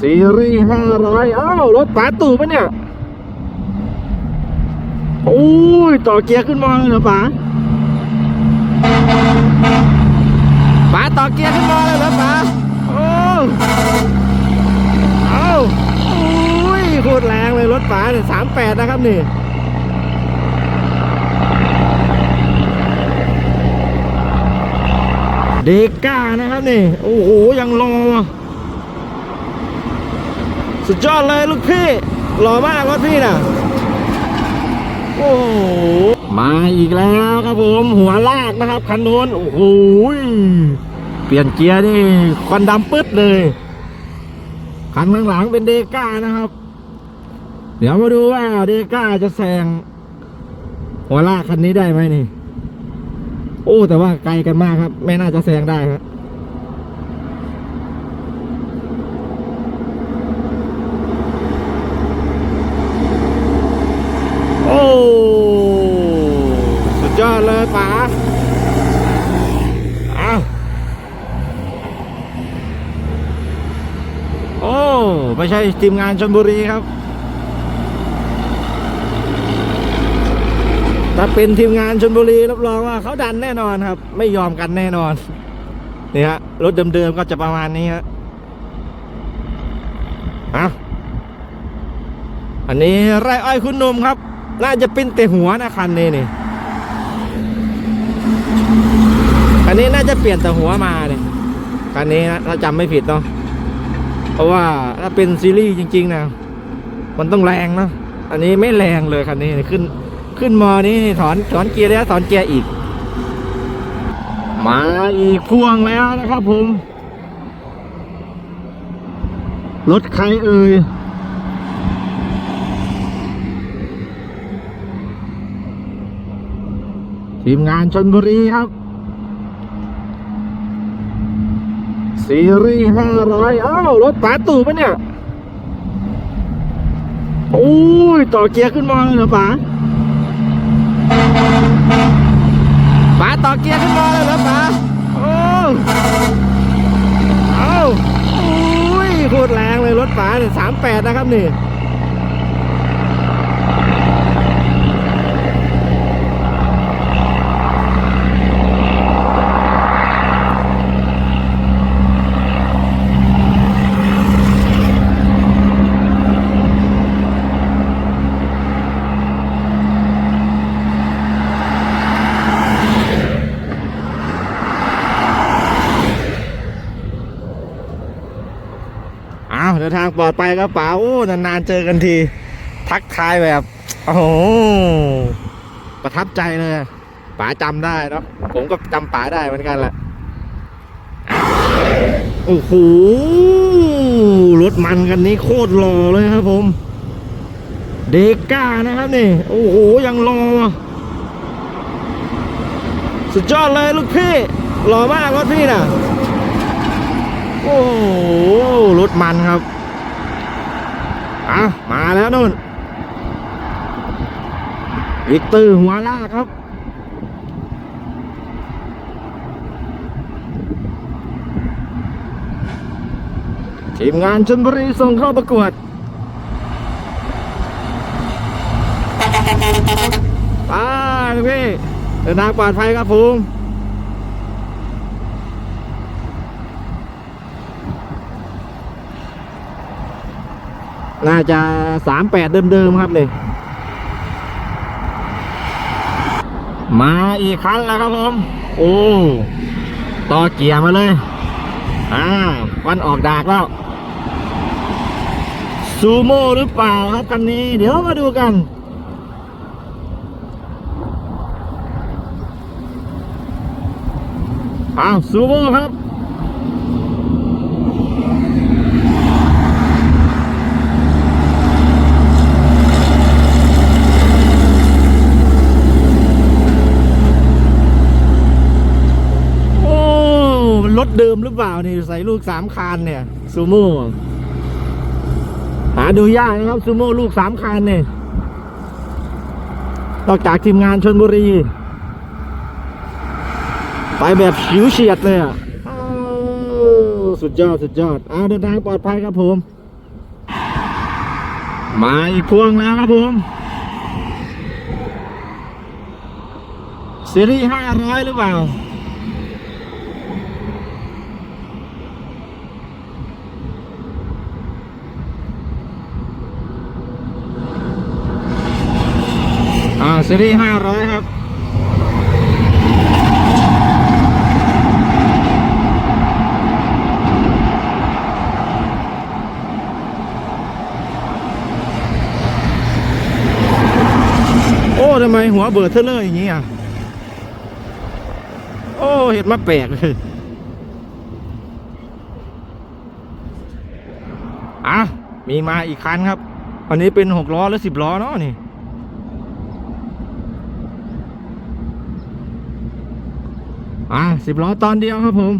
ซีรีส์ห้าร้อยอ้าวรถป๋าตู่ปะเนี่ย โอ้ย ต่อเกียร์ขึ้นมาเลยเหรอป๋าป๋าต่อเกียร์ขึ้นมาเลยเหรอป๋าโอ้เอาโอ้ยโคตรแรงเลยรถป๋าเนี่ยสามแปดนะครับนี่เดก้านะครับนี่ โอ้โห ยังรอ สุดยอดเลยลูกพี่หล่อมากรถพี่น่ะ โอ้โหมาอีกแล้วครับผมหัวลากนะครับคันโน้นโอ้โหเปลี่ยนเกียร์นี่ควันดำปึ๊ดเลยคันข้างหลังเป็นเดก้านะครับ เดี๋ยวมาดูว่าเดก้าจะแซงหัวลากคันนี้ได้ไหมนี่ โอ้แต่ว่าไกลกันมากครับ ไม่น่าจะแซงได้ครับ โอ้ สุด ยอดเลยป๋าเอาโอ้ไม่ใช่ทีมงานชนบุรีครับ ถ้าเป็นทีมงานชนบุรีรับรองว่าเขาดันแน่นอนครับ ไม่ยอมกันแน่นอนนี่ฮะรถเดิมๆก็จะประมาณนี้ฮะอาอันนี้ไรอ้อยคุณนมครับ น่าจะเป็นแต่หัวนะคันนี้นี่ คั นนี้น่าจะเปลี่ยนแต่หัวมาเนี่ยคันนี้นะถ้าจำไม่ผิดเนาะเพราะว่าถ้าเป็นซีรีส์จริง ๆนะมันต้องแรงเนาะอันนี้ไม่แรงเลยคันนี้ขึ้นขึ้นมอนี้ถอนถอนเกียร์แล้วถอนเกียร์อีก มาอีกพ่วงแล้วนะครับผมรถใครเอ่ยทีมงานชนบุรีครับ ซีรีส์ห้าร้อยอ้าวรถป๋าตู่ปะเนี่ย โอ้ย ต่อเกียร์ขึ้นมาเลยเหรอป๋าป๋าต่อเกียร์ขึ้นมาเลยเหรอป๋าโอ้เอาโอ้ยโคตรแรงเลยรถป๋าเนี่ยสามแปดนะครับนี่ ดินทางปลอดภัยครับป๋าโอ้นานๆเจอกันที ทักทายแบบ โอ้โหประทับใจเลยป๋าจำได้เนาะผมก็จำป๋าได้เหมือนกันแหละโอ้โหรถมันกันนี้โคตรหล่อเลยครับผม เดก้านะครับนี่ โอ้โหยังรอสุดยอดเลยลูกพี่หล่อมากรถพี่น่ะ โอ้โหรถมันครับ อะมาแล้วนู่นวิกเตอร์หัวลากครับทีมงานชนบุรีส่งเข้าประกวดไปพี่เดินทางปลอดภัยครับผม น่าจะสามแปดเดิมๆครับเลย มาอีกครั้งแล้วครับผม โอ้ต่อเกียร์มาเลย อ่าวันออกดากแล้ว ซูโม่หรือเปล่าครับคันนี้ เดี๋ยวมาดูกันอ้าวซูโม่ครับ โอ้มันรถ เปล่านี่ใส่ลูกสามคานเนี่ยซูโม่หาดูยากนะครับซูโม่ลูกสามคานเนี่ยนอกจากทีมงานชนบุรี ไปแบบฉิวเฉียดเลยอะสุดยอด สุดยอดอ่าเดินทางปลอดภัยครับผม มาอีกพวงแล้วครับผมซีรีส์ห้าร้อยหรือเปล่า อ่า ซีรีส์ห้าร้อยครับโอ้ทำไมหัวเบิดเทเลอร์อย่างนี้อะ โอ้เห็ดมาแปลกเลยอะมีมาอีกคันครับอันนี้เป็นหกล้อหรือสิบล้อเนาะนี่ อะสิบล้อตอนเดียวครับผม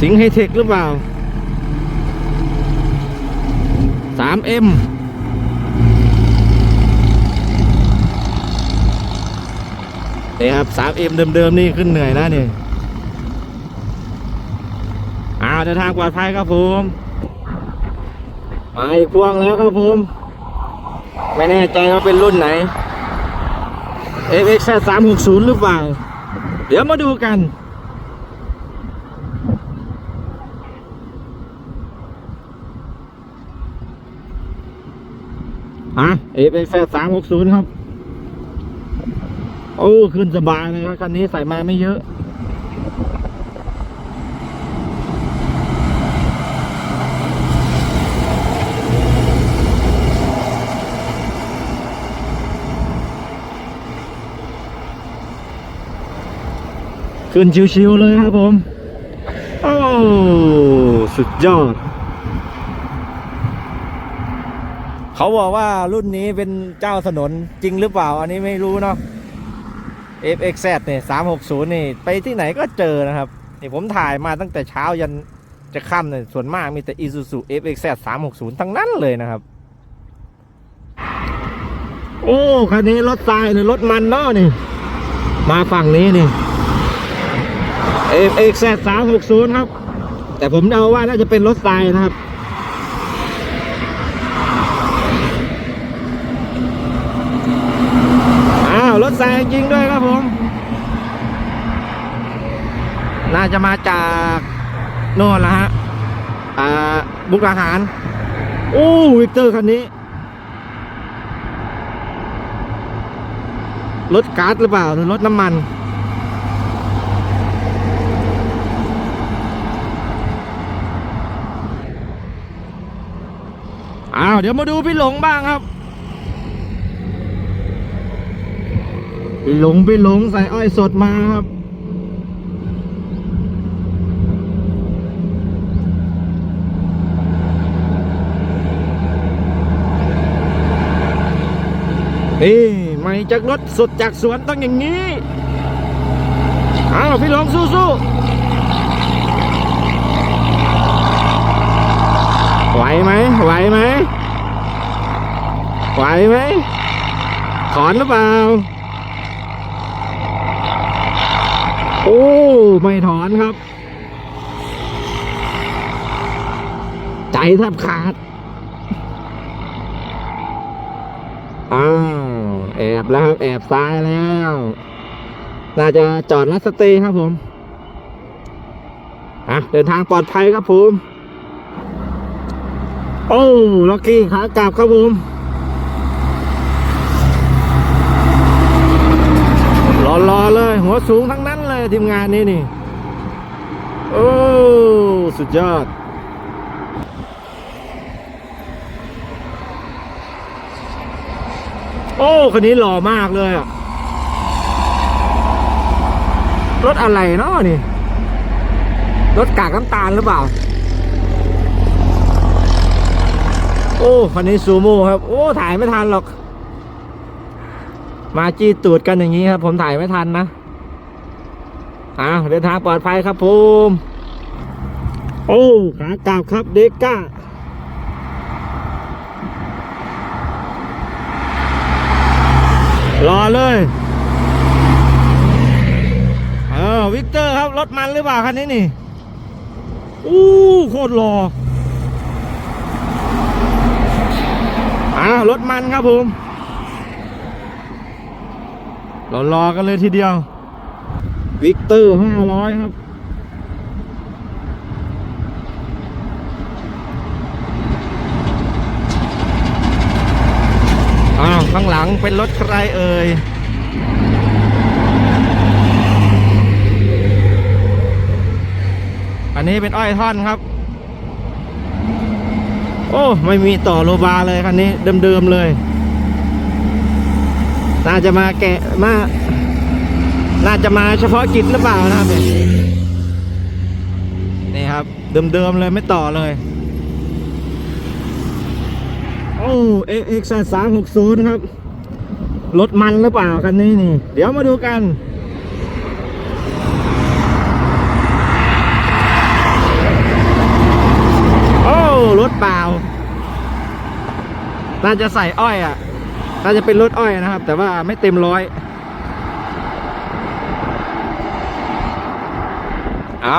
สิงห์ไฮเทคหรือเปล่า 3M นี่ครับ 3M เดิมๆนี่ขึ้นเหนื่อยนะนี่อ้าว เดินทางปลอดภัยครับผมมาอีกพวงแล้วครับผมไม่แน่ใจว่าเป็นรุ่นไหน FX 360 หรือเปล่า เดี๋ยวมาดูกันอะเอฟแฟสามหกศูนย์ครับ โอ้ ขึ้นสบายเลยครับคันนี้ใส่มาไม่เยอะ ขึ้นชิวๆเลยครับผมโอ้สุดยอด เขาบอกว่ารุ่นนี้เป็นเจ้าถนนจริงหรือเปล่า อันนี้ไม่รู้เนาะ FXZ เนี่ย360 นี่ ไปที่ไหนก็เจอนะครับ นี่ผมถ่ายมาตั้งแต่เช้ายันจะค่ำเนี่ยส่วนมากมีแต่ Isuzu FXZ 360 ทั้งนั้นเลยนะครับ โอ้ คันนี้รถทรายเนี่ยรถมันเนาะนี่ มาฝั่งนี้นี่ FXZ 360ครับ แต่ผมเดาว่าน่าจะเป็นรถทรายนะครับ อ้าว รถแซงจริงด้วยครับผม น่าจะมาจากโน่นละฮะ อ่า บุกอาหาร โอ้วิกเตอร์คันนี้ รถก๊าซหรือเปล่าหรือรถน้ำมัน อ้าวเดี๋ยวมาดูพี่หลงบ้างครับไปหลงไปหลงใส่อ้อยสดมาครับนี่ไม่จากรถสดจากสวนต้องอย่างนี้ อ้าวพี่หลงสู้ๆ ไหวไหมไหวไหมไหวไหมถอนหรือเปล่า โอ้ ไม่ถอนครับ ใจแทบขาด อ้าว แอบแล้วครับ แอบซ้ายแล้ว น่าจะจอดรัดสตย์ครับผม อะ เดินทางปลอดภัยครับผม โอ้ล็อกกี้ขากลับครับผมรอๆเลย หัวสูงทั้งนั้นเลยทีมงานนี้นี่ โอ้ สุดยอด โอ้คนนี้หล่อมากเลยอะรถอะไรเนาะนี่ รถกากน้ำตาลหรือเปล่า โอ้คันนี้ซูโม่ครับ โอ้ ถ่ายไม่ทันหรอก มาจี้ตูดกันอย่างนี้ครับ ผมถ่ายไม่ทันนะอ้าวเดินทางปลอดภัยครับผมโอ้ขากลับครับเด็กก้าลอเลย เออ วิกเตอร์ครับ รถมันหรือเปล่าคันนี้นี่ อู้โคตรหล่อ อ่ารถมันครับผมรอรอๆกันเลยทีเดียว วิกเตอร์ห้าร้อยครับ อ้าว ข้างหลังเป็นรถใครเอ่ยอันนี้เป็นอ้อยท่อนครับ โอ้ ไม่มีต่อโลบาเลยคันนี้ เดิมๆเลย น่าจะมาแกะมา น่าจะมาเฉพาะกิจหรือเปล่านะครับเนี่ยนี่ครับ เดิมๆเลยไม่ต่อเลย โอ้ AX สามหกศูนย์ครับ รถมันหรือเปล่าคันนี้นี่ เดี๋ยวมาดูกัน โอ้ รถเปล่า น่าจะใส่อ้อยอะ น่าจะเป็นรถอ้อยนะครับ แต่ว่าไม่เต็มร้อยเอา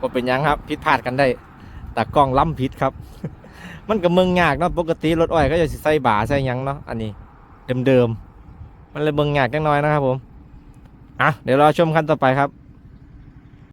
ก็เป็นยังครับผิดพลาดกันได้ แต่กล้องล้ำผิดครับ มันกับเมืองยากเนาะปกติรถอ้อยก็จะใส่บาใส่ยังเนาะอันนี้ เดิมๆมันเลยเมืองยากจังน้อยนะครับผมอะเดี๋ยวรอชมคันต่อไปครับ